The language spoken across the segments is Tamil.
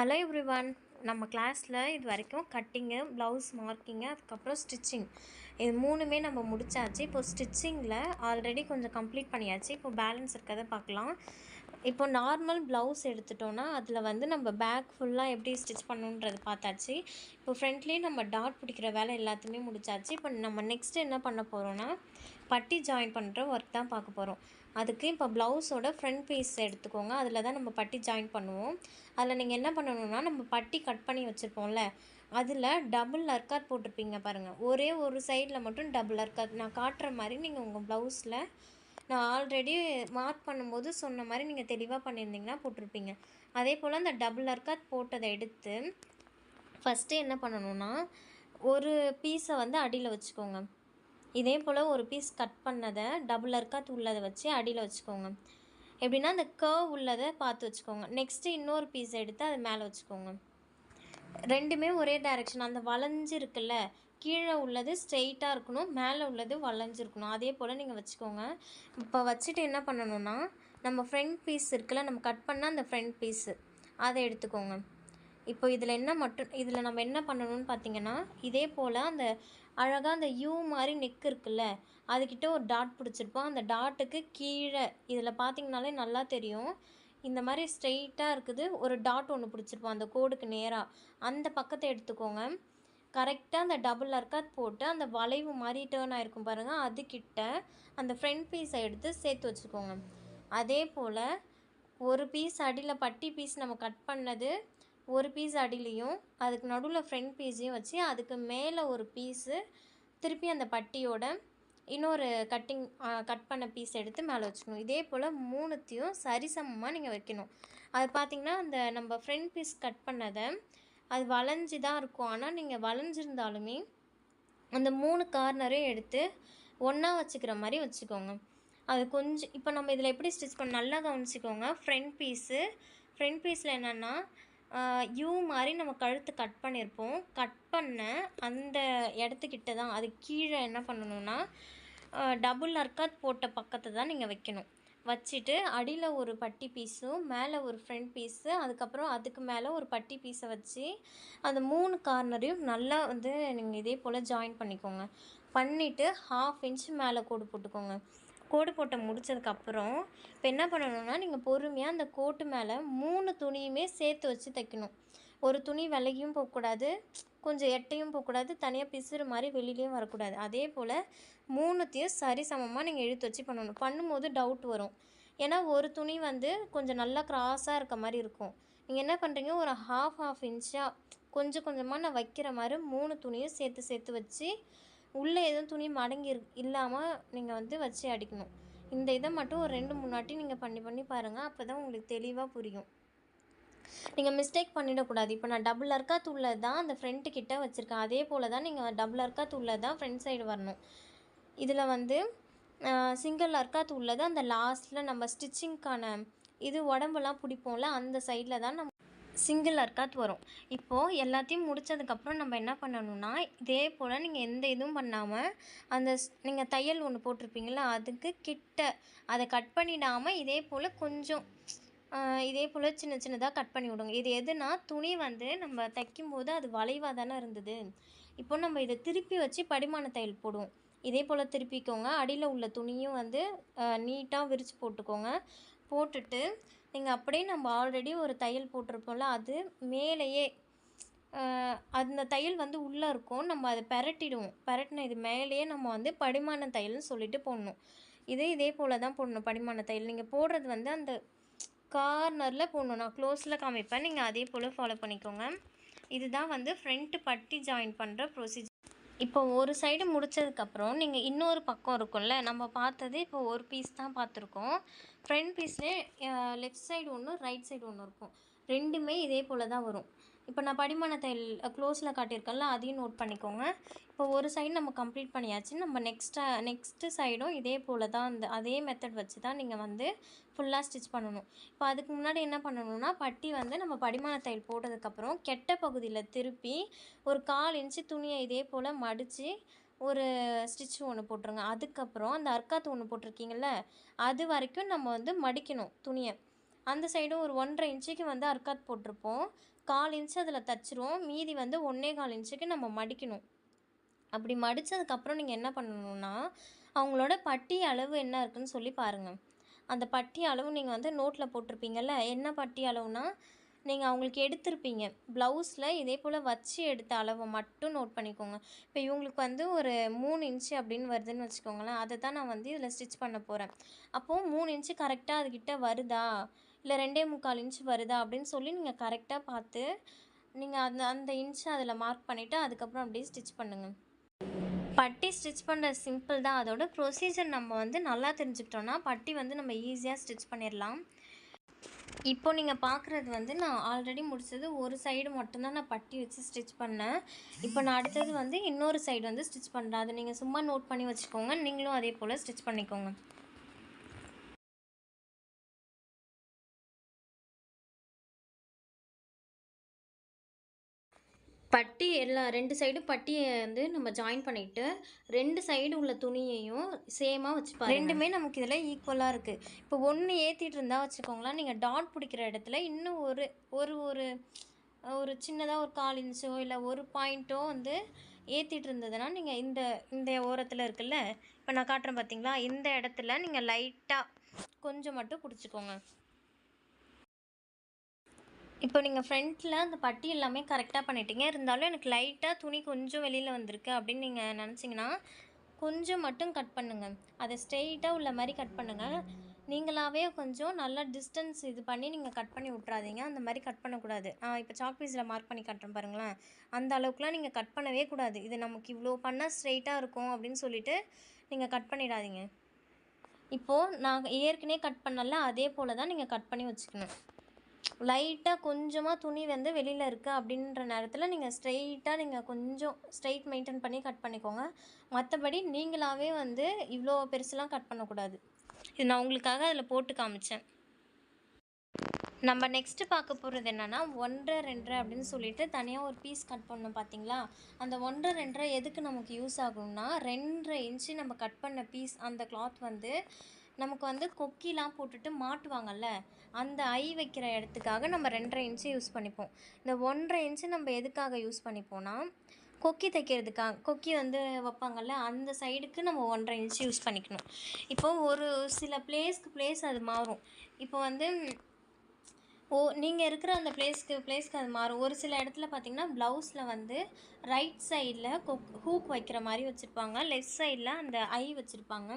ஹலோ எவ்ரிவன் நம்ம கிளாஸில் இது வரைக்கும் கட்டிங்கு ப்ளவுஸ் மார்க்கிங்கு அதுக்கப்புறம் ஸ்டிச்சிங் இது மூணுமே நம்ம முடிச்சாச்சு. இப்போ ஸ்டிச்சிங்கில் ஆல்ரெடி கொஞ்சம் கம்ப்ளீட் பண்ணியாச்சு. இப்போ பேலன்ஸ் இருக்கிறத பார்க்கலாம். இப்போ நார்மல் ப்ளவுஸ் எடுத்துட்டோன்னா அதில் வந்து நம்ம பேக் ஃபுல்லாக எப்படி ஸ்டிச் பண்ணணுன்றது பார்த்தாச்சு. இப்போ ஃப்ரண்ட்லேயே நம்ம டாட் பிடிக்கிற வேலை எல்லாத்தையுமே முடிச்சாச்சு. இப்போ நம்ம நெக்ஸ்ட்டு என்ன பண்ண போகிறோன்னா பட்டி ஜாயின் பண்ணுற ஒர்க் தான் பார்க்க போகிறோம் அதுக்கு இப்போ ப்ளவுஸோட ஃப்ரண்ட் பீஸ் எடுத்துக்கோங்க. அதில் தான் நம்ம பட்டி ஜாயின் பண்ணுவோம். அதில் நீங்கள் என்ன பண்ணணும்னா நம்ம பட்டி கட் பண்ணி வச்சுருப்போம்ல அதில் டபுள் அர்க்காத் போட்டிருப்பீங்க பாருங்கள் ஒரே ஒரு சைடில் மட்டும் டபுள் அர்க்காத் நான் காட்டுற மாதிரி நீங்கள் உங்கள் ப்ளவுஸில் நான் ஆல்ரெடி மார்க் பண்ணும்போது சொன்ன மாதிரி நீங்கள் தெளிவாக பண்ணியிருந்தீங்கன்னா போட்டிருப்பீங்க. அதே போல் அந்த டபுள் அர்க்காத் போட்டதை எடுத்து ஃபஸ்ட்டு என்ன பண்ணணும்னா ஒரு பீஸை வந்து அடியில் வச்சுக்கோங்க. இதே போல் ஒரு பீஸ் கட் பண்ணதை டபுள் அர்க்காத் உள்ளதை வச்சு அடியில் வச்சுக்கோங்க. எப்படின்னா அந்த கர்வ் உள்ளதை பார்த்து வச்சுக்கோங்க. நெக்ஸ்ட்டு இன்னொரு பீஸ் எடுத்து அது மேலே வச்சுக்கோங்க. ரெண்டுமே ஒரே டைரெக்ஷன் அந்த வளைஞ்சு இருக்குல்ல கீழே உள்ளது ஸ்ட்ரெயிட்டாக இருக்கணும் மேலே உள்ளது வளைஞ்சிருக்கணும். அதே போல் நீங்கள் வச்சுக்கோங்க. இப்போ வச்சுட்டு என்ன பண்ணணும்னா நம்ம ஃப்ரண்ட் பீஸ் இருக்குல்ல நம்ம கட் பண்ணால் அந்த ஃப்ரண்ட் பீஸு அதை எடுத்துக்கோங்க. இப்போ இதில் என்ன மட்டும் இதில் நம்ம என்ன பண்ணணும்னு பார்த்தீங்கன்னா இதே போல் அந்த அழகாக அந்த யூ மாதிரி நெக் இருக்குல்ல அதுக்கிட்ட ஒரு டாட் பிடிச்சிருப்போம். அந்த டாட்டுக்கு கீழே இதில் பார்த்தீங்கனாலே நல்லா தெரியும். இந்த மாதிரி ஸ்ட்ரெயிட்டாக இருக்குது. ஒரு டாட் ஒன்று பிடிச்சிருப்போம். அந்த கோடுக்கு நேராக அந்த பக்கத்தை எடுத்துக்கோங்க. கரெக்டாக அந்த டபுள் அர்க்காத் போட்டு அந்த வளைவு மாதிரி டேர்ன் ஆகிருக்கும் பாருங்கள் அதுக்கிட்ட அந்த ஃப்ரண்ட் பீஸை எடுத்து சேர்த்து வச்சுக்கோங்க. அதே போல் ஒரு பீஸ் அடியில் பட்டி பீஸ் நம்ம கட் பண்ணது ஒரு பீஸ் அடியிலையும் அதுக்கு நடுவில் ஃப்ரண்ட் பீஸையும் வச்சு அதுக்கு மேலே ஒரு பீஸு திருப்பி அந்த பட்டியோட இன்னொரு கட்டிங் கட் பண்ண பீஸ் எடுத்து மேலே வச்சுக்கணும். இதே போல் மூணுத்தையும் சரிசமமாக நீங்கள் வைக்கணும். அது பார்த்திங்கன்னா அந்த நம்ம ஃப்ரண்ட் பீஸ் கட் பண்ணதை அது வளைஞ்சி தான் இருக்கும். ஆனால் நீங்கள் வளைஞ்சிருந்தாலுமே அந்த மூணு கார்னரையும் எடுத்து ஒன்றா வச்சுக்கிற மாதிரி வச்சுக்கோங்க. அது கொஞ்சம் இப்போ நம்ம இதில் எப்படி ஸ்டிச் பண்ண நல்லா கவனிச்சிக்கோங்க. ஃப்ரண்ட் பீஸு ஃப்ரண்ட் பீஸில் என்னென்னா யூ மாதிரி நம்ம கழுத்து கட் பண்ணியிருப்போம் கட் பண்ண அந்த இடத்துக்கிட்ட தான் அது கீழே என்ன பண்ணணும்னா டபுள் அர்க்காத் போட்ட பக்கத்தை தான் நீங்கள் வைக்கணும். வச்சுட்டு அடியில் ஒரு பட்டி பீஸும் மேலே ஒரு ஃப்ரண்ட் பீஸு அதுக்கப்புறம் அதுக்கு மேலே ஒரு பட்டி பீஸை வச்சு அந்த மூணு கார்னரையும் நல்லா வந்து நீங்கள் இதே போல் ஜாயின் பண்ணிக்கோங்க. பண்ணிவிட்டு ஹாஃப் இன்ச் மேலே கோடு போட்டுக்கோங்க. கோடு போட்ட முடிச்சதுக்கப்புறம் இப்போ என்ன பண்ணணும்னா நீங்கள் பொறுமையாக அந்த கோட்டு மேலே மூணு துணியுமே சேர்த்து வச்சு தைக்கணும். ஒரு துணி விலகியும் போகக்கூடாது. கொஞ்சம் எட்டையும் போகக்கூடாது தனியாக பிசுறு மாதிரி வெளியிலையும் வரக்கூடாது. அதே போல் மூணுத்தையும் சரி சமமாக நீங்கள் இழுத்து வச்சு பண்ணணும். பண்ணும்போது டவுட் வரும். ஏன்னா ஒரு துணி வந்து கொஞ்சம் நல்லா க்ராஸாக இருக்க மாதிரி இருக்கும். நீங்கள் என்ன பண்ணுறீங்க ஒரு ஹாஃப் ஹாஃப் இன்ச்சாக கொஞ்சம் கொஞ்சமாக நான் வைக்கிற மாதிரி மூணு துணியும் சேர்த்து சேர்த்து வச்சு உள்ளே எதுவும் துணி மடங்கி இல்லாமல் நீங்கள் வந்து வச்சு அடிக்கணும். இந்த இதை மட்டும் ஒரு ரெண்டு மூணு வாட்டி நீங்கள் பண்ணி பண்ணி பாருங்கள் அப்போ தான் உங்களுக்கு தெளிவாக புரியும். நீங்கள் மிஸ்டேக் பண்ணிடக்கூடாது. இப்போ நான் டபுள் அர்க்கா தூளில் தான் அந்த ஃப்ரண்ட்டு கிட்டே வச்சுருக்கேன். அதே போல் தான் நீங்கள் டபுள் அர்க்கா தூளில் தான் ஃப்ரண்ட் சைடு வரணும். இதில் வந்து சிங்கிள் அர்க்கா தூளில் தான் அந்த லாஸ்ட்டில் நம்ம ஸ்டிச்சிங்க்கான இது உடம்பெல்லாம் பிடிப்போம்ல அந்த சைடில் தான் நம்ம சிங்கிள் அர்க்காத் வரும். இப்போது எல்லாத்தையும் முடித்ததுக்கப்புறம் நம்ம என்ன பண்ணணும்னா இதே போல் நீங்கள் எந்த இதுவும் பண்ணாமல் அந்த நீங்கள் தையல் ஒன்று போட்டிருப்பீங்களா அதுக்கு கிட்ட அதை கட் பண்ணிடாமல் இதே போல் கொஞ்சம் இதே போல் சின்ன சின்னதாக கட் பண்ணி விடுங்க. இது எதுனா துணி வந்து நம்ம தைக்கும்போது அது வளைவாக தானே இருந்தது. இப்போ நம்ம இதை திருப்பி வச்சு படிமான தையல் போடுவோம். இதே போல் திருப்பிக்கோங்க. அடியில் உள்ள துணியும் வந்து நீட்டாக விரித்து போட்டுக்கோங்க. போட்டுட்டு நீங்கள் அப்படியே நம்ம ஆல்ரெடி ஒரு தையல் போட்டிருப்போம்ல அது மேலேயே அந்த தையல் வந்து உள்ளே இருக்கும். நம்ம அதை பரட்டிடுவோம். பெரட்டின இது மேலேயே நம்ம வந்து படிமான தையல்னு சொல்லிட்டு போடணும். இதே இதே போல் தான் போடணும் படிமான தையல். நீங்கள் போடுறது வந்து அந்த கார்னரில் போடணும். நான் க்ளோஸில் காமிப்பேன். நீங்கள் அதே போல் ஃபாலோ பண்ணிக்கோங்க. இதுதான் வந்து ஃப்ரண்ட்டு பட்டி ஜாயின் பண்ணுற ப்ரொசீஜர் இப்போ ஒரு சைடு முடித்ததுக்கப்புறம் நீங்கள் இன்னொரு பக்கம் இருக்கும்ல நம்ம பார்த்தது இப்போ ஒரு பீஸ் தான் பார்த்துருக்கோம். ஃப்ரண்ட் பீஸ்லேயே லெஃப்ட் சைடு ஒன்று ரைட் சைடு ஒன்று இருக்கும். ரெண்டுமே இதே போல் தான் வரும். இப்போ நான் படிமானத்தை க்ளோஸில் காட்டியிருக்கேன்ல அதையும் நோட் பண்ணிக்கோங்க. இப்போ ஒரு சைடு நம்ம கம்ப்ளீட் பண்ணியாச்சு. நம்ம நெக்ஸ்ட்டு நெக்ஸ்ட்டு சைடும் இதே போல் தான் அந்த அதே மெத்தட் வச்சு தான் நீங்கள் வந்து ஃபுல்லாக ஸ்டிச் பண்ணணும். இப்போ அதுக்கு முன்னாடி என்ன பண்ணணும்னா பட்டி வந்து நம்ம படிமான தையல் போட்டதுக்கப்புறம் கெட்ட பகுதியில் திருப்பி ஒரு கால் இன்ச்சு துணியை இதே போல் மடித்து ஒரு ஸ்டிச் ஒன்று போட்டுருங்க. அதுக்கப்புறம் அந்த அர்க்காத்து ஒன்று போட்டிருக்கீங்கள அது வரைக்கும் நம்ம வந்து மடிக்கணும் துணியை. அந்த சைடும் ஒரு ஒன்றரை இன்ச்சுக்கு வந்து அர்க்காத் போட்டிருப்போம். கால் இன்ச்சு அதில் தச்சிரும் மீதி வந்து ஒன்றே கால் இன்ச்சுக்கு நம்ம மடிக்கணும். அப்படி மடித்ததுக்கப்புறம் நீங்கள் என்ன பண்ணணும்னா அவங்களோட பட்டி அளவு என்ன இருக்குன்னு சொல்லி பாருங்கள் அந்த பட்டி அளவு நீங்கள் வந்து நோட்டில் போட்டிருப்பீங்கள்ல என்ன பட்டி அளவுனா நீங்கள் அவங்களுக்கு எடுத்திருப்பீங்க. ப்ளவுஸில் இதே போல் வச்சு எடுத்த அளவை மட்டும் நோட் பண்ணிக்கோங்க. இப்போ இவங்களுக்கு வந்து ஒரு மூணு இன்ச்சு அப்படின்னு வருதுன்னு வச்சுக்கோங்களேன் அதை தான் நான் வந்து இதில் ஸ்டிச் பண்ண போகிறேன் அப்போது மூணு இன்ச்சு கரெக்டாக அதுக்கிட்ட வருதா? இல்லை ரெண்டே முக்கால் இன்ச் வருதா? அப்படின்னு சொல்லி நீங்கள் கரெக்டாக பார்த்து நீங்கள் அந்த அந்த இன்ச்சை அதில் மார்க் பண்ணிவிட்டு அதுக்கப்புறம் அப்படியே ஸ்டிச் பண்ணுங்கள் பட்டி ஸ்டிச் பண்ணுற சிம்பிள் தான். அதோட ப்ரொசீஜர் நம்ம வந்து நல்லா தெரிஞ்சுக்கிட்டோன்னா பட்டி வந்து நம்ம ஈஸியாக ஸ்டிச் பண்ணிடலாம் இப்போ நீங்கள் பார்க்குறது வந்து நான் ஆல்ரெடி முடித்தது ஒரு சைடு மட்டும்தான் நான் பட்டி வச்சு ஸ்டிச் பண்ணேன். இப்போ நான் அடுத்தது வந்து இன்னொரு சைடு வந்து ஸ்டிச் பண்ணுறேன் அதை நீங்கள் சும்மா நோட் பண்ணி வச்சுக்கோங்க. நீங்களும் அதே போல் ஸ்டிச் பண்ணிக்கோங்க. பட்டி எல்லா ரெண்டு சைடும் பட்டியை வந்து நம்ம ஜாயின் பண்ணிவிட்டு ரெண்டு சைடு உள்ள துணியையும் சேமாக வச்சு ரெண்டுமே நமக்கு இதில் ஈக்குவலாக இருக்குது இப்போ ஒன்று ஏற்றிட்டு இருந்தால் வச்சுக்கோங்களேன் நீங்கள் டாட் பிடிக்கிற இடத்துல இன்னும் ஒரு ஒரு ஒரு ஒரு சின்னதாக ஒரு கால் இன்ச்சோ இல்லை ஒரு பாயிண்ட்டோ வந்து ஏற்றிட்டு இருந்ததுன்னா நீங்கள் இந்த இந்த ஓரத்தில் இருக்குல்ல இப்போ நான் காட்டுறேன் பார்த்தீங்களா இந்த இடத்துல நீங்கள் லைட்டாக கொஞ்சம் மட்டும் பிடிச்சிக்கோங்க. இப்போ நீங்கள் ஃப்ரண்ட்டில் அந்த பட்டி எல்லாமே கரெக்டாக பண்ணிட்டீங்க. இருந்தாலும் எனக்கு லைட்டாக துணி கொஞ்சம் வெளியில் வந்திருக்கு அப்படின்னு நீங்கள் நினச்சிங்கன்னா கொஞ்சம் மட்டும் கட் பண்ணுங்கள் அதை ஸ்ட்ரெயிட்டாக உள்ள மாதிரி கட் பண்ணுங்கள் நீங்களாகவே கொஞ்சம் நல்லா டிஸ்டன்ஸ் இது பண்ணி நீங்கள் கட் பண்ணி விட்றாதீங்க அந்த மாதிரி கட் பண்ணக்கூடாது. இப்போ சாக் பீஸில் மார்க் பண்ணி கட்டுறோம் பாருங்களேன். அந்த அளவுக்குலாம் நீங்கள் கட் பண்ணவே கூடாது. இது நமக்கு இவ்வளோ பண்ணால் ஸ்ட்ரெயிட்டாக இருக்கும் அப்படின்னு சொல்லிவிட்டு நீங்கள் கட் பண்ணிடாதீங்க. இப்போது நான் ஏற்கனவே கட் பண்ணல அதே போல் தான் நீங்கள் கட் பண்ணி வச்சுக்கணும். லைட்டாக கொஞ்சமாக துணி வந்து வெளியில் இருக்குது அப்படின்ற நேரத்தில் நீங்கள் ஸ்ட்ரெயிட்டாக நீங்கள் கொஞ்சம் ஸ்ட்ரெயிட் மெயின்டைன் பண்ணி கட் பண்ணிக்கோங்க. மற்றபடி நீங்களாகவே வந்து இவ்வளோ பெருசுலாம் கட் பண்ணக்கூடாது. இது நான் உங்களுக்காக அதில் போட்டு காமிச்சேன். நம்ம நெக்ஸ்ட்டு பார்க்க போகிறது என்னென்னா ஒன்றரை ரெண்டரை அப்படின்னு சொல்லிட்டு தனியாக ஒரு பீஸ் கட் பண்ணோம் பார்த்தீங்களா அந்த ஒன்றரை ரெண்டரை எதுக்கு நமக்கு யூஸ் ஆகும்னா ரெண்டரை இன்ச்சு நம்ம கட் பண்ண பீஸ் அந்த கிளாத் வந்து நமக்கு வந்து கொக்கிலாம் போட்டுட்டு மாட்டுவாங்கல்ல அந்த ஐ வைக்கிற இடத்துக்காக நம்ம ரெண்டரை இன்ச்சு யூஸ் பண்ணிப்போம். இந்த ஒன்றரை இன்ச்சு நம்ம எதுக்காக யூஸ் பண்ணிப்போம்னா கொக்கி தைக்கிறதுக்காக கொக்கி வந்து வைப்பாங்கல்ல அந்த சைடுக்கு நம்ம ஒன்றரை இன்ச்சு யூஸ் பண்ணிக்கணும். இப்போது ஒரு சில பிளேஸ்க்கு பிளேஸ் அது மாறும். இப்போ வந்து ஓ நீங்கள் இருக்கிற அந்த பிளேஸ்க்கு பிளேஸ்க்கு அது மாறும். ஒரு சில இடத்துல பார்த்தீங்கன்னா ப்ளவுஸில் வந்து ரைட் சைடில் கொக் ஹூக் வைக்கிற மாதிரி வச்சுருப்பாங்க. லெஃப்ட் சைடில் அந்த ஐ வச்சுருப்பாங்க.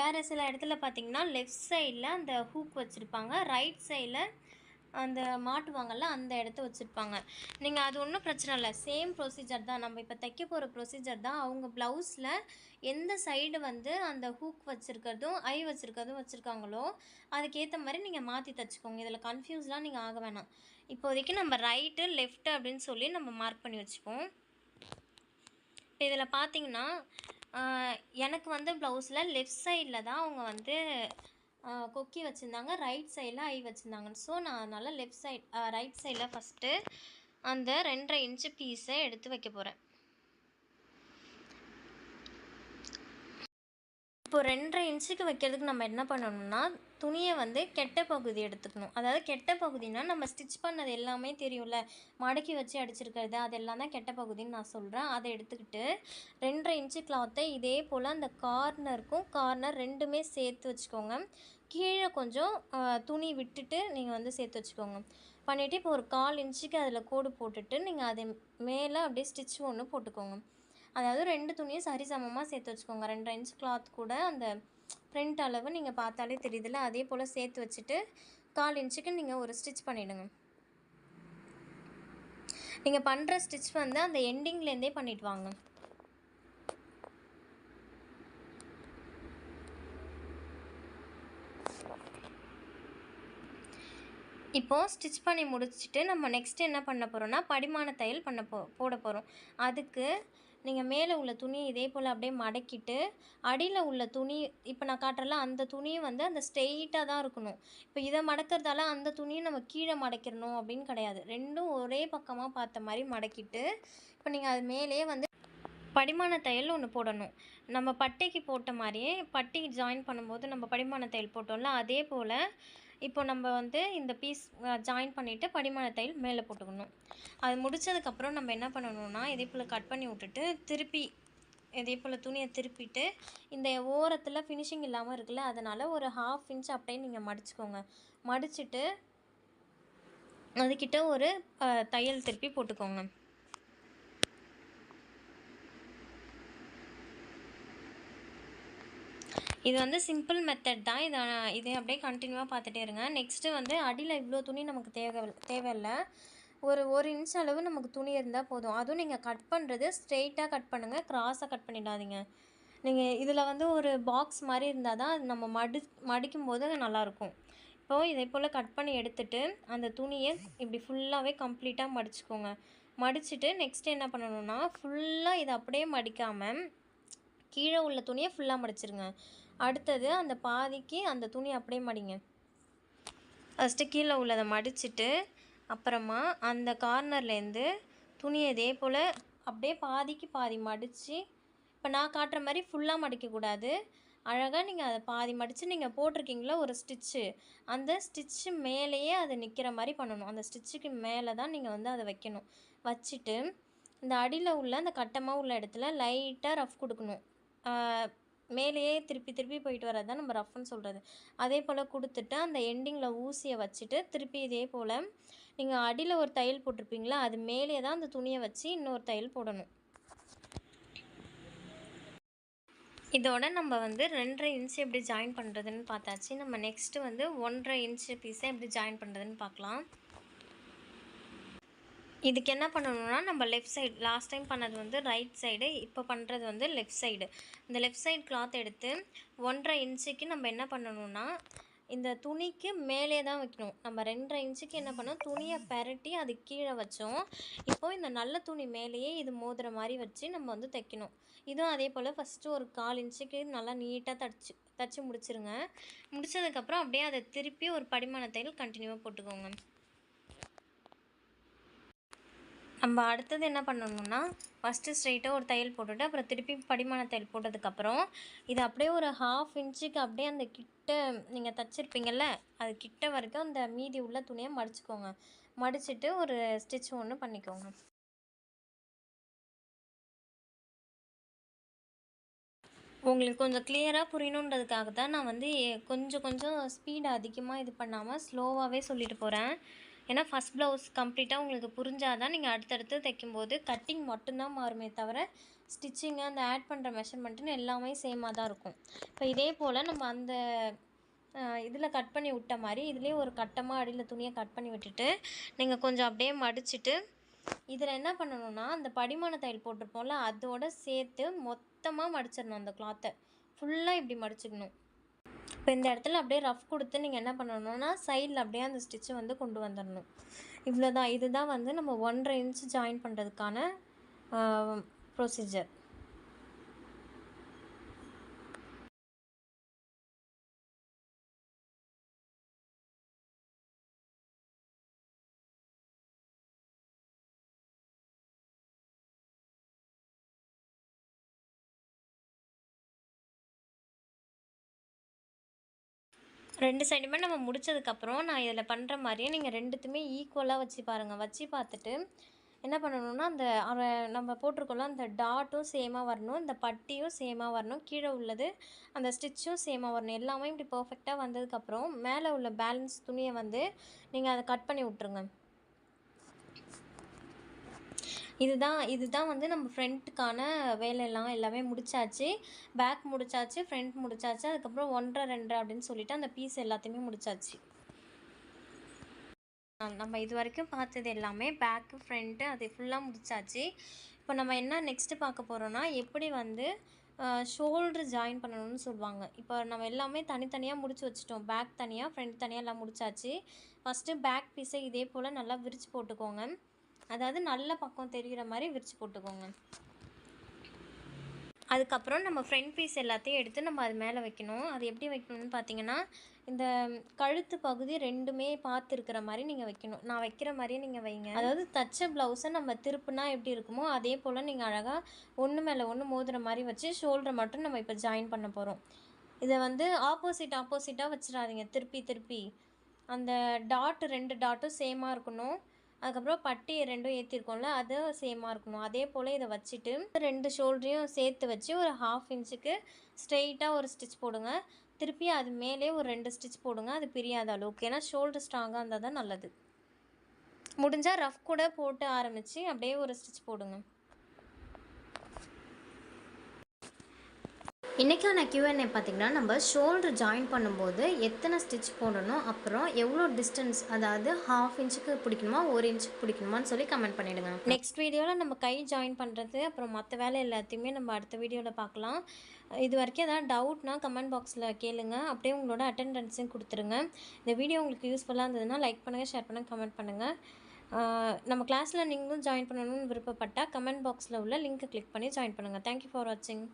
வேறு சில இடத்துல பார்த்தீங்கன்னா லெஃப்ட் சைடில் அந்த ஹூக் வச்சுருப்பாங்க. ரைட் சைடில் அந்த மாட்டுவாங்கல்ல அந்த இடத்த வச்சுருப்பாங்க. நீங்கள் அது ஒன்றும் பிரச்சனை இல்லை. சேம் ப்ரொசீஜர் தான். நம்ம இப்போ தைக்க போகிற ப்ரொசீஜர் தான். அவங்க ப்ளவுஸில் எந்த சைடு வந்து அந்த ஹூக் வச்சுருக்கிறதும் ஐ வச்சுருக்கிறதும் வச்சுருக்காங்களோ அதுக்கேற்ற மாதிரி நீங்கள் மாற்றி தைச்சிக்கோங்க. இதில் கன்ஃபியூஸ்லாம் நீங்கள் ஆக வேணாம். இப்போதைக்கு நம்ம ரைட்டு லெஃப்ட்டு அப்படின்னு சொல்லி நம்ம மார்க் பண்ணி வச்சுப்போம். இப்போ இதில் பார்த்தீங்கன்னா எனக்கு வந்து ப்ளவுஸில் லெஃப்ட் சைடில் தான் அவங்க வந்து கொக்கி வச்சுருந்தாங்க. ரைட் சைடில் ஐ வச்சுருந்தாங்க ஸோ நான் அதனால் லெஃப்ட் சைட் ரைட் சைடில் ஃபஸ்ட்டு அந்த ரெண்டரை இன்ச்சு பீஸை எடுத்து வைக்க போகிறேன் இப்போ ரெண்டரை இன்ச்சுக்கு வைக்கிறதுக்கு நம்ம என்ன பண்ணணும்னா துணியை வந்து கெட்ட பகுதி எடுத்துக்கணும். அதாவது கெட்ட பகுதினா நம்ம ஸ்டிச் பண்ணது எல்லாமே தெரியும்ல. மடக்கி வச்சு அடிச்சிருக்கிறது அதெல்லாம் தான் கெட்ட பகுதின்னு நான் சொல்கிறேன் அதை எடுத்துக்கிட்டு ரெண்டரை இன்ச்சு கிளாத்தை இதே போல் அந்த கார்னருக்கும் கார்னர் ரெண்டுமே சேர்த்து வச்சுக்கோங்க. கீழே கொஞ்சம் துணி விட்டுட்டு நீங்கள் வந்து சேர்த்து வச்சுக்கோங்க. பண்ணிவிட்டு இப்போ ஒரு கால் இன்ச்சுக்கு அதில் கோடு போட்டுட்டு நீங்கள் அதை மேலே அப்படியே ஸ்டிச் ஒன்று போட்டுக்கோங்க. அதாவது ரெண்டு துணியும் சரிசமமாக சேர்த்து வச்சுக்கோங்க. ரெண்டு இன்ச் கிளாத் கூட அந்த ஃப்ரண்ட் அளவு நீங்கள் பார்த்தாலே தெரியுதுல்ல? அதே போல் சேர்த்து வச்சுட்டு கால் இன்ச்சுக்கு நீங்கள் ஒரு ஸ்டிச் பண்ணிவிடுங்க நீங்கள் பண்ணுற ஸ்டிச் வந்து அந்த எண்டிங்லேருந்தே பண்ணிட்டு வாங்க. இப்போது ஸ்டிச் பண்ணி முடிச்சுட்டு நம்ம நெக்ஸ்ட் என்ன பண்ண போகிறோம்னா படிமான தையல் பண்ண போ போட போகிறோம் அதுக்கு நீங்கள் மேலே உள்ள துணியை இதே போல் அப்படியே மடக்கிட்டு அடியில் உள்ள துணி இப்போ நான் காட்டுறல அந்த துணியும் வந்து அந்த ஸ்ட்ரெயிட்டாக தான் இருக்கணும். இப்போ இதை மடக்கிறதால அந்த துணியும் நம்ம கீழே மடக்கிடணும் அப்படின்னு கிடையாது. ரெண்டும் ஒரே பக்கமாக பார்த்த மாதிரி மடக்கிட்டு இப்போ நீங்கள் அது மேலேயே வந்து படிமான தையல் ஒன்று போடணும். நம்ம பட்டைக்கு போட்ட மாதிரியே பட்டி ஜாயின் பண்ணும்போது நம்ம படிமான தையல் போட்டோம்ல அதே போல் இப்போ நம்ம வந்து இந்த பீஸ் ஜாயின் பண்ணிவிட்டு படிமான தையல் மேலே போட்டுக்கணும். அது முடிச்சதுக்கப்புறம் நம்ம என்ன பண்ணணும்னா இதே போல் கட் பண்ணி விட்டுட்டு திருப்பி இதே போல் துணியை திருப்பிட்டு இந்த ஓரத்தில் ஃபினிஷிங் இல்லாமல் இருக்குல்ல அதனால் ஒரு ஹாஃப் இன்ச் அப்படியே நீங்கள் மடிச்சுக்கோங்க. மடிச்சுட்டு அதுக்கிட்ட ஒரு தையல் திருப்பி போட்டுக்கோங்க. இது வந்து சிம்பிள் மெத்தட் தான். இதை இதை அப்படியே கண்டினியூவாக பார்த்துட்டே இருங்க. நெக்ஸ்ட்டு வந்து அடியில் இவ்வளோ துணி நமக்கு தேவை தேவையில்லை. ஒரு ஒரு இன்ச் அளவு நமக்கு துணி இருந்தால் போதும். அதுவும் நீங்கள் கட் பண்ணுறது ஸ்ட்ரெயிட்டாக கட் பண்ணுங்கள் க்ராஸாக கட் பண்ணிடாதீங்க. நீங்கள் இதில் வந்து ஒரு பாக்ஸ் மாதிரி இருந்தால் தான் நம்ம மடி மடிக்கும் போது அது நல்லாயிருக்கும் இப்போது இதே போல் கட் பண்ணி எடுத்துட்டு அந்த துணியை இப்படி ஃபுல்லாகவே கம்ப்ளீட்டாக மடிச்சுக்கோங்க. மடிச்சுட்டு நெக்ஸ்ட் என்ன பண்ணணும்னா ஃபுல்லாக இதை அப்படியே மடிக்காமல் கீழே உள்ள துணியை ஃபுல்லாக மடிச்சிருங்க. அடுத்தது அந்த பாதிக்கு அந்த துணி அப்படியே மடிங்க. ஃபஸ்ட்டு கீழே உள்ளதை மடிச்சிட்டு அப்புறமா அந்த கார்னர்லேருந்து துணியை இதே போல் அப்படியே பாதிக்கு பாதி மடித்து இப்போ நான் காட்டுற மாதிரி ஃபுல்லாக மடிக்கக்கூடாது. அழகாக நீங்கள் அதை பாதி மடித்து நீங்கள் போட்டிருக்கீங்களா? ஒரு ஸ்டிச்சு அந்த ஸ்டிச்சு மேலேயே அது நிற்கிற மாதிரி பண்ணணும். அந்த ஸ்டிச்சுக்கு மேலே தான் நீங்கள் வந்து அதை வைக்கணும். வச்சுட்டு இந்த அடியில் உள்ள அந்த கட்டமாக உள்ள இடத்துல லைட்டாக ரஃப் கொடுக்கணும். மேலேயே திருப்பி திருப்பி போயிட்டு வர்றது தான் நம்ம ரஃப்னு சொல்கிறது அதே போல் கொடுத்துட்டு அந்த எண்டிங்கில் ஊசியை வச்சுட்டு திருப்பி இதே போல் நீங்கள் அடியில் ஒரு தையல் போட்டிருப்பீங்களா அது மேலே தான் அந்த துணியை வச்சு இன்னொரு தையல் போடணும். இதோட நம்ம வந்து ரெண்டரை இன்ச்சு எப்படி ஜாயின் பண்ணுறதுன்னு பார்த்தாச்சு. நம்ம நெக்ஸ்ட்டு வந்து ஒன்றரை இன்ச்சு பீஸை எப்படி ஜாயின் பண்ணுறதுன்னு பார்க்கலாம். இதுக்கு என்ன பண்ணணும்னா நம்ம லெஃப்ட் சைடு லாஸ்ட் டைம் பண்ணது வந்து ரைட் சைடு இப்போ பண்ணுறது வந்து லெஃப்ட் சைடு இந்த லெஃப்ட் சைடு கிளாத் எடுத்து ஒன்றரை இன்ச்சுக்கு நம்ம என்ன பண்ணணும்னா இந்த துணிக்கு மேலே தான் வைக்கணும். நம்ம ரெண்டரை இன்ச்சுக்கு என்ன பண்ணோம் துணியை பரட்டி அது கீழே வச்சோம். இப்போது இந்த நல்ல துணி மேலேயே இது மோதுற மாதிரி வச்சு நம்ம வந்து தைக்கணும். இதுவும் அதே போல் ஃபஸ்ட்டு ஒரு கால் இன்ச்சுக்கு நல்லா நீட்டாக தடிச்சு தச்சு முடிச்சிருங்க. முடிச்சதுக்கப்புறம் அப்படியே அதை திருப்பி ஒரு படிமான தையல் கண்டினியூவாக போட்டுக்கோங்க. நம்ம அடுத்தது என்ன பண்ணணும்னா ஃபஸ்ட்டு ஸ்ட்ரைட்டாக ஒரு தையல் போட்டுட்டு அப்புறம் திருப்பி படிமான தையல் போட்டதுக்கப்புறம் இது அப்படியே ஒரு ஹாஃப் இன்ச்சுக்கு அப்படியே அந்த கிட்ட நீங்கள் தைச்சிருப்பீங்கள்ல அது கிட்ட வரைக்கும் அந்த மீதி உள்ள துணியை மடிச்சுக்கோங்க. மடிச்சுட்டு ஒரு ஸ்டிச் ஒன்று பண்ணிக்கோங்க. உங்களுக்கு கொஞ்சம் கிளியராக புரியணுன்றதுக்காக தான் நான் வந்து கொஞ்சம் கொஞ்சம் ஸ்பீடு அதிகமாக இது பண்ணாமல் ஸ்லோவாகவே சொல்லிட்டு போகிறேன் ஏன்னா ஃபஸ்ட் ப்ளவுஸ் கம்ப்ளீட்டாக உங்களுக்கு புரிஞ்சாதான் நீங்கள் அடுத்தடுத்து தைக்கும்போது கட்டிங் மட்டும்தான் மாறுமே தவிர ஸ்டிச்சிங்கு அந்த ஆட் பண்ணுற மெஷர்மெண்ட்டுன்னு எல்லாமே சேமாக தான் இருக்கும். இப்போ இதே போல் நம்ம அந்த இதில் கட் பண்ணி விட்ட மாதிரி இதுலேயே ஒரு கட்டமாக அடியில் துணியை கட் பண்ணி விட்டுட்டு நீங்கள் கொஞ்சம் அப்படியே மடிச்சுட்டு இதில் என்ன பண்ணணும்னா அந்த படிமான தையல் போட்டிருப்போம்ல அதோட சேர்த்து மொத்தமாக மடிச்சிடணும் அந்த கிளாத்தை ஃபுல்லாக இப்படி மடிச்சுக்கணும். இப்போ இந்த இடத்துல அப்படியே ரஃப் கொடுத்து நீங்கள் என்ன பண்ணணும்னா சைடில் அப்படியே அந்த ஸ்டிச்சு வந்து கொண்டு வந்துடணும் இவ்வளோதான் இதுதான் வந்து நம்ம ஒன்றரை இன்ச் ஜாயின் பண்ணுறதுக்கான ப்ரொசீஜர் ரெண்டு சைடுமே நம்ம முடிச்சதுக்கப்புறம் நான் இதில் பண்ணுற மாதிரியே நீங்கள் ரெண்டுத்துமே ஈக்குவலாக வச்சு பாருங்கள் வச்சு பார்த்துட்டு என்ன பண்ணணும்னா அந்த நம்ம போட்டிருக்கோம்ல அந்த டாட்டும் சேமாக வரணும் இந்த பட்டியும் சேமாக வரணும் கீழே உள்ளது அந்த ஸ்டிச்சும் சேமாக வரணும் எல்லாமே இப்படி பர்ஃபெக்டாக வந்ததுக்கப்புறம் மேலே உள்ள பேலன்ஸ் துணியை வந்து நீங்கள் அதை கட் பண்ணி விட்ருங்க இதுதான் இதுதான் வந்து நம்ம ஃப்ரண்ட்டுக்கான வேலையெல்லாம் எல்லாமே முடிச்சாச்சு. பேக் முடிச்சாச்சு ஃப்ரண்ட் முடிச்சாச்சு அதுக்கப்புறம் ஒன்றரை ரெண்டு அப்படின்னு சொல்லிட்டு அந்த பீஸ் எல்லாத்தையுமே முடிச்சாச்சு. நம்ம இது வரைக்கும் பார்த்தது எல்லாமே பேக்கு ஃப்ரண்ட்டு அது ஃபுல்லாக முடிச்சாச்சு. இப்போ நம்ம என்ன நெக்ஸ்ட்டு பார்க்க போகிறோன்னா எப்படி வந்து ஷோல்ட்ரு ஜாயின் பண்ணணும்னு சொல்லுவாங்க. இப்போ நம்ம எல்லாமே தனித்தனியாக முடிச்சு வச்சுட்டோம். பேக் தனியாக ஃப்ரண்ட் தனியாக எல்லாம் முடிச்சாச்சு. ஃபஸ்ட்டு பேக் பீஸை இதே போல் நல்லா விரித்து போட்டுக்கோங்க. அதாவது நல்ல பக்கம் தெரிகிற மாதிரி விரித்து போட்டுக்கோங்க. அதுக்கப்புறம் நம்ம ஃப்ரண்ட் பீஸ் எல்லாத்தையும் எடுத்து நம்ம அது மேலே வைக்கணும். அது எப்படி வைக்கணும்னு பார்த்தீங்கன்னா இந்த கழுத்து பகுதி ரெண்டுமே பார்த்துருக்கிற மாதிரி நீங்கள் வைக்கணும். நான் வைக்கிற மாதிரியே நீங்கள் வைங்க. அதாவது தச்ச ப்ளவுஸை நம்ம திருப்புனா எப்படி இருக்குமோ அதே போல் நீங்கள் அழகாக ஒன்று மேலே ஒன்று மோதுகிற மாதிரி வச்சு ஷோல்டரை மட்டும் நம்ம இப்போ ஜாயின் பண்ண போகிறோம் இதை வந்து ஆப்போசிட் ஆப்போசிட்டாக வச்சிடாதீங்க. திருப்பி திருப்பி. அந்த டாட் ரெண்டு டாட்டும் சேமாக இருக்கணும். அதுக்கப்புறம் பட்டி ரெண்டும் ஏற்றிருக்கோம்ல அது சேமாக இருக்கணும். அதே போல் இதை வச்சுட்டு ரெண்டு ஷோல்டரையும் சேர்த்து வச்சு ஒரு ஹாஃப் இன்ச்சுக்கு ஸ்ட்ரெயிட்டாக ஒரு ஸ்டிச் போடுங்க. திருப்பி அது மேலே ஒரு ரெண்டு ஸ்டிச் போடுங்க அது பிரியாத அளவுக்கு ஏன்னா ஷோல்டர் ஸ்ட்ராங்காக இருந்தால் தான் நல்லது. முடிஞ்சால் ரஃப் கூட போட்டு ஆரம்பித்து அப்படியே ஒரு ஸ்டிச் போடுங்க. இன்றைக்கான கியூஎன்ஏ பார்த்திங்கன்னா நம்ம ஷோல்டர் ஜாயின் பண்ணும்போது எத்தனை ஸ்டிச் போடணும் அப்புறம் எவ்வளோ டிஸ்டன்ஸ் அதாவது ஹாஃப் இன்ச்சுக்கு பிடிக்கணுமா ஒரு இன்ச்சுக்கு பிடிக்கணுமான்னு சொல்லி கமெண்ட் பண்ணிவிடுங்க நெக்ஸ்ட் வீடியோவில் நம்ம கை ஜாயின் பண்ணுறது அப்புறம் மற்ற வேலை எல்லாத்தையுமே நம்ம அடுத்த வீடியோவில் பார்க்கலாம். இது வரைக்கும் எதாவது டவுட்னா கமெண்ட் பாக்ஸில் கேளுங்க. அப்படியே உங்களோட அட்டெண்டன்ஸையும் கொடுத்துருங்க. இந்த வீடியோ உங்களுக்கு யூஸ்ஃபுல்லாக இருந்ததுன்னா லைக் பண்ணுங்கள் ஷேர் பண்ணுங்கள் கமெண்ட் பண்ணுங்கள் நம்ம கிளாஸில் நீங்களும் ஜாயின் பண்ணணும்னு விருப்பப்பட்டால் கமெண்ட் பாக்ஸில் உள்ள லிங்க்கை கிளிக் பண்ணி ஜாயின் பண்ணுங்கள் தேங்க்யூ ஃபார் வாட்சிங்